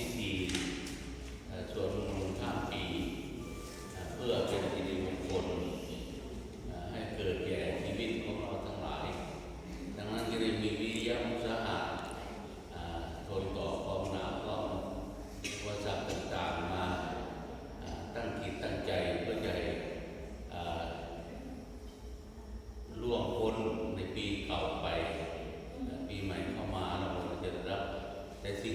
พิธีสวดมนต์ข้ามปี เพื่อเป็นสิริมงคลให้เกิดแก่ชีวิตของเราทั้งหลาย ดังนั้นจะได้มีวิริยะมุสาหะทนต่อความหนาวร้อนวัฏต่างๆมาตั้งคิดตั้งใจเพื่อจะล่วงพ้นในปีเก่าไป ปีใหม่เข้ามาเราจะรับแต่สิ่ง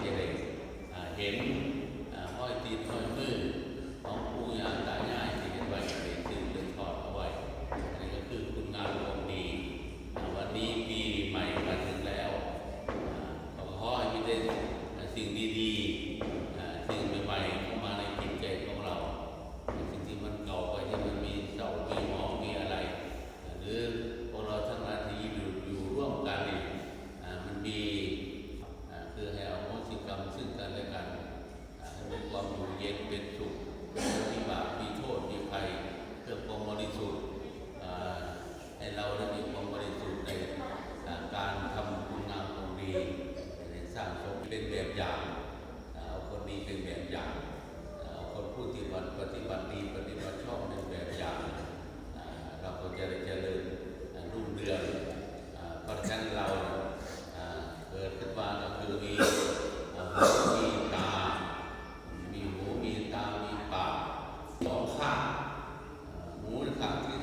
ที่เลสเห็นห้อยตีนห้อยมือของปูยาต สร้างสมเป็นแบบอย่างเอาคนดีเป็นแบบอย่างเอาคนผู้ที่วันปฏิบัติดีปฏิบัติชอบเป็นแบบอย่างเราก็จะเจริญรุ่งเรืองเพราะฉะนั้นเราเกิดขึ้นมาก็คือมีมีตา มีหูมีตา มีปากสองข้างหูข้างที่